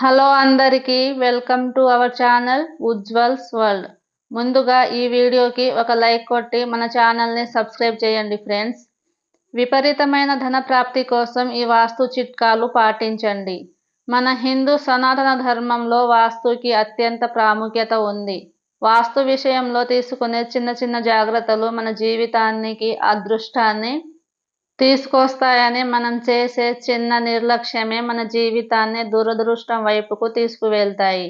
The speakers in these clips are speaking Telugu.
హలో అందరికీ welcome to our channel Ujjwal's world. ముందుగా ఈ వీడియోకి ఒక లైక్ కొట్టి మన ఛానల్ని సబ్స్క్రైబ్ చేయండి ఫ్రెండ్స్. విపరీతమైన ధన ప్రాప్తి కోసం ఈ వాస్తు చిట్కాలు పాటించండి. మన హిందూ సనాతన ధర్మంలో వాస్తుకి అత్యంత ప్రాముఖ్యత ఉంది. వాస్తు విషయంలో తీసుకునే చిన్న చిన్న జాగ్రత్తలు మన జీవితానికి అదృష్టాన్ని తీసుకొస్తాయని మనం చేసే చిన్న నిర్లక్ష్యమే మన జీవితాన్ని దురదృష్టం వైపుకు తీసుకువెళ్తాయి.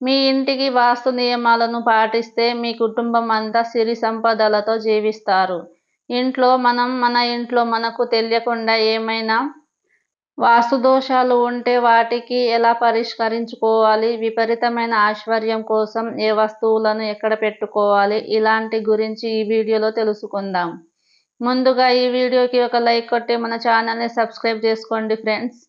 మీ ఇంటికి వాస్తు నియమాలను పాటిస్తే మీ కుటుంబం అంతా సిరి సంపదలతో జీవిస్తారు. ఇంట్లో మనం మన ఇంట్లో మనకు తెలియకుండా ఏమైనా వాస్తు దోషాలు ఉంటే వాటికి ఎలా పరిష్కరించుకోవాలి? విపరీతమైన ఐశ్వర్యం కోసం ఏ వస్తువులను ఎక్కడ పెట్టుకోవాలి? ఇలాంటి గురించి ఈ వీడియోలో తెలుసుకుందాం. ముందుగా ఈ వీడియోకి ఒక లైక్ కొట్టి మన ఛానల్ని సబ్స్క్రైబ్ చేసుకోండి ఫ్రెండ్స్.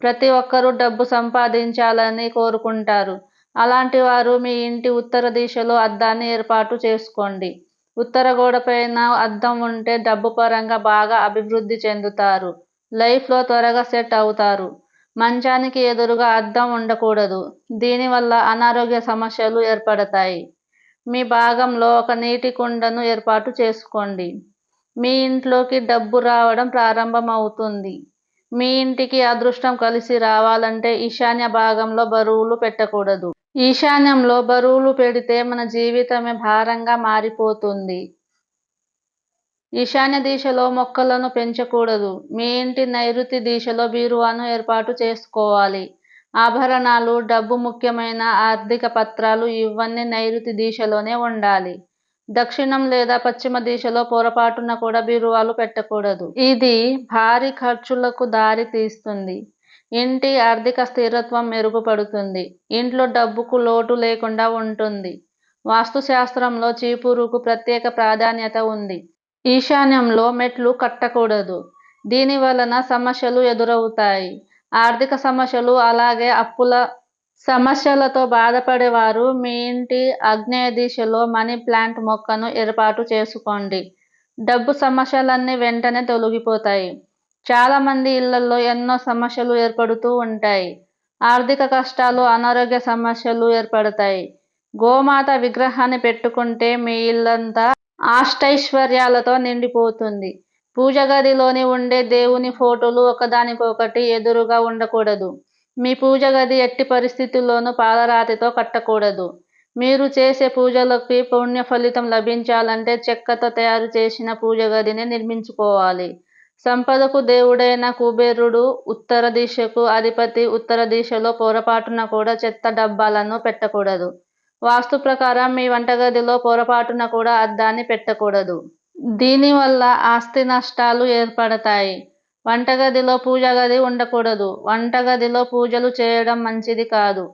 ప్రతి ఒక్కరూ డబ్బు సంపాదించాలని కోరుకుంటారు. అలాంటి వారు మీ ఇంటి ఉత్తర దిశలో అద్దాన్ని ఏర్పాటు చేసుకోండి. ఉత్తర గోడ పైన అద్దం ఉంటే డబ్బు పరంగా బాగా అభివృద్ధి చెందుతారు. లైఫ్లో త్వరగా సెట్ అవుతారు. మంచానికి ఎదురుగా అద్దం ఉండకూడదు. దీనివల్ల అనారోగ్య సమస్యలు ఏర్పడతాయి. మీ భాగంలో ఒక నీటి కుండను ఏర్పాటు చేసుకోండి. మీ ఇంట్లోకి డబ్బు రావడం ప్రారంభమవుతుంది. మీ ఇంటికి అదృష్టం కలిసి రావాలంటే ఈశాన్య భాగంలో బరువులు పెట్టకూడదు. ఈశాన్యంలో బరువులు పెడితే మన జీవితమే భారంగా మారిపోతుంది. ఈశాన్య దిశలో మొక్కలను పెంచకూడదు. మీ ఇంటి నైరుతి దిశలో బీరువాను ఏర్పాటు చేసుకోవాలి. ఆభరణాలు డబ్బు ముఖ్యమైన ఆర్థిక పత్రాలు ఇవన్నీ నైరుతి దిశలోనే ఉండాలి. దక్షిణం లేదా పశ్చిమ దిశలో పొరపాటున కూడా బీరువాలు పెట్టకూడదు. ఇది భారీ ఖర్చులకు దారి తీస్తుంది. ఇంటి ఆర్థిక స్థిరత్వం మెరుగుపడుతుంది. ఇంట్లో డబ్బుకు లోటు లేకుండా ఉంటుంది. వాస్తుశాస్త్రంలో చీపురుకు ప్రత్యేక ప్రాధాన్యత ఉంది. ఈశాన్యంలో మెట్లు కట్టకూడదు. దీని వలన సమస్యలు ఎదురవుతాయి. ఆర్థిక సమస్యలు అలాగే అప్పుల సమస్యలతో బాధపడేవారు. మీ ఇంటి ఆగ్నేయ దిశలో మనీ ప్లాంట్ మొక్కను ఏర్పాటు చేసుకోండి. డబ్బు సమస్యలన్నీ వెంటనే తొలగిపోతాయి. చాలామంది ఇళ్ళలో ఎన్నో సమస్యలు ఏర్పడుతూ ఉంటాయి. ఆర్థిక కష్టాలు అనారోగ్య సమస్యలు ఏర్పడతాయి. గోమాత విగ్రహాన్ని పెట్టుకుంటే మీ ఇల్లంతా అష్టైశ్వర్యాలతో నిండిపోతుంది. పూజ గదిలోని ఉండే దేవుని ఫోటోలు ఒకదానికొకటి ఎదురుగా ఉండకూడదు. మీ పూజ గది ఎట్టి పరిస్థితుల్లోనూ పాలరాతితో కట్టకూడదు. మీరు చేసే పూజలకి పుణ్య ఫలితం లభించాలంటే చెక్కతో తయారు చేసిన పూజ గదిని నిర్మించుకోవాలి. సంపదకు దేవుడైన కుబేరుడు ఉత్తర దిశకు అధిపతి ఉత్తర దిశలో పొరపాటున కూడా చెత్త డబ్బాలను పెట్టకూడదు. వాస్తు ప్రకారం మీ వంటగదిలో పొరపాటున కూడా అద్దాన్ని పెట్టకూడదు. దీనివల్ల ఆస్తి నష్టాలు ఏర్పడతాయి. వంటగదిలో పూజ గది ఉండకూడదు. వంటగదిలో పూజలు చేయడం మంచిది కాదు.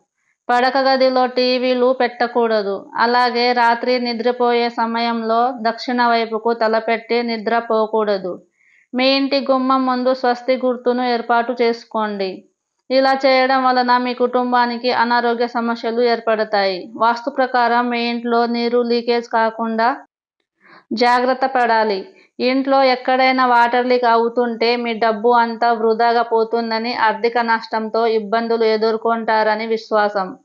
పడక గదిలో టీవీలు పెట్టకూడదు. అలాగే రాత్రి నిద్రపోయే సమయంలో దక్షిణ వైపుకు తలపెట్టి నిద్రపోకూడదు మీ ఇంటి గుమ్మం ముందు స్వస్తి గుర్తును ఏర్పాటు చేసుకోండి. ఇలా చేయడం వలన మీ కుటుంబానికి అనారోగ్య సమస్యలు ఏర్పడతాయి. వాస్తు ప్రకారం మీ ఇంట్లో నీరు లీకేజ్ కాకుండా జాగ్రత్త పడాలి. ఇంట్లో ఎక్కడైనా వాటర్ లీక్ అవుతుంటే మీ డబ్బు అంతా వృధాగా పోతుందని ఆర్థిక నష్టంతో ఇబ్బందులు ఎదుర్కొంటారని విశ్వాసం.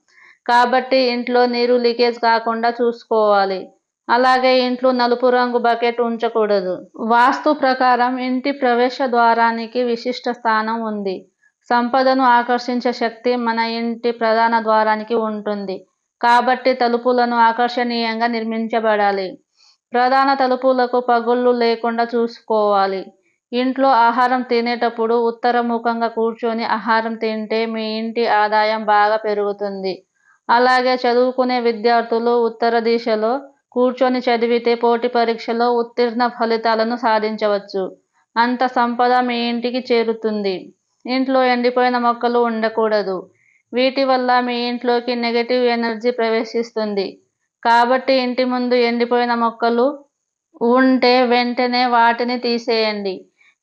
కాబట్టి ఇంట్లో నీరు లీకేజ్ కాకుండా చూసుకోవాలి. అలాగే ఇంట్లో నలుపు రంగు బకెట్ ఉంచకూడదు. వాస్తు ప్రకారం ఇంటి ప్రవేశ ద్వారానికి విశిష్ట స్థానం ఉంది. సంపదను ఆకర్షించే శక్తి మన ఇంటి ప్రధాన ద్వారానికి ఉంటుంది. కాబట్టి తలుపులను ఆకర్షణీయంగా నిర్మించబడాలి. ప్రధాన తలుపులకు పగుళ్ళు లేకుండా చూసుకోవాలి. ఇంట్లో ఆహారం తినేటప్పుడు ఉత్తరముఖంగా కూర్చొని ఆహారం తింటే మీ ఇంటి ఆదాయం బాగా పెరుగుతుంది. అలాగే చదువుకునే విద్యార్థులు ఉత్తర దిశలో కూర్చొని చదివితే పోటీ పరీక్షలో ఉత్తీర్ణ ఫలితాలను సాధించవచ్చు. అంత సంపద మీ ఇంటికి చేరుతుంది. ఇంట్లో ఎండిపోయిన మొక్కలు ఉండకూడదు. వీటి వల్ల మీ ఇంట్లోకి నెగటివ్ ఎనర్జీ ప్రవేశిస్తుంది. కాబట్టి ఇంటి ముందు ఎండిపోయిన మొక్కలు ఉంటే వెంటనే వాటిని తీసేయండి.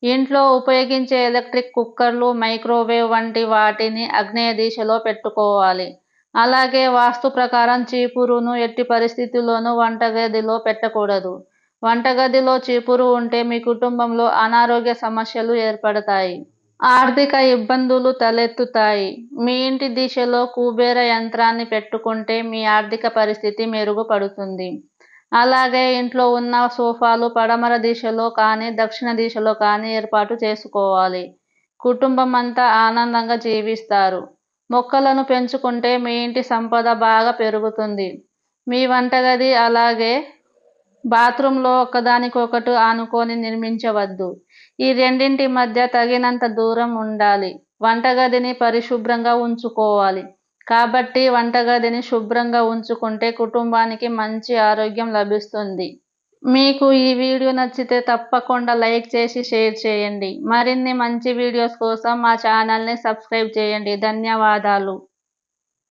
ఇంట్లో ఉపయోగించే ఎలక్ట్రిక్ కుక్కర్లు మైక్రోవేవ్ వంటి వాటిని అగ్నేయ దిశలో పెట్టుకోవాలి. అలాగే వాస్తు ప్రకారం చీపురును ఎట్టి పరిస్థితుల్లోనూ వంటగదిలో పెట్టకూడదు. వంటగదిలో చీపురు ఉంటే మీ కుటుంబంలో అనారోగ్య సమస్యలు ఏర్పడతాయి. ఆర్థిక ఇబ్బందులు తలెత్తుతాయి. మీ ఇంటి దిశలో కుబేర యంత్రాన్ని పెట్టుకుంటే మీ ఆర్థిక పరిస్థితి మెరుగుపడుతుంది. అలాగే ఇంట్లో ఉన్న సోఫాలు పడమర దిశలో కానీ దక్షిణ దిశలో కానీ ఏర్పాటు చేసుకోవాలి. కుటుంబం అంతా ఆనందంగా జీవిస్తారు. మొక్కలను పెంచుకుంటే మీ ఇంటి సంపద బాగా పెరుగుతుంది. మీ వంటగది అలాగే బాత్రూంలో ఒకదానికొకటి ఆనుకొని నిర్మించవద్దు. ఈ రెండింటి మధ్య తగినంత దూరం ఉండాలి. వంటగదిని పరిశుభ్రంగా ఉంచుకోవాలి. కాబట్టి వంటగదిని శుభ్రంగా ఉంచుకుంటే కుటుంబానికి మంచి ఆరోగ్యం లభిస్తుంది. మీకు ఈ వీడియో నచ్చితే తప్పకుండా లైక్ చేసి షేర్ చేయండి. మరిన్ని మంచి వీడియోస్ కోసం మా ఛానల్ని సబ్స్క్రైబ్ చేయండి. ధన్యవాదాలు.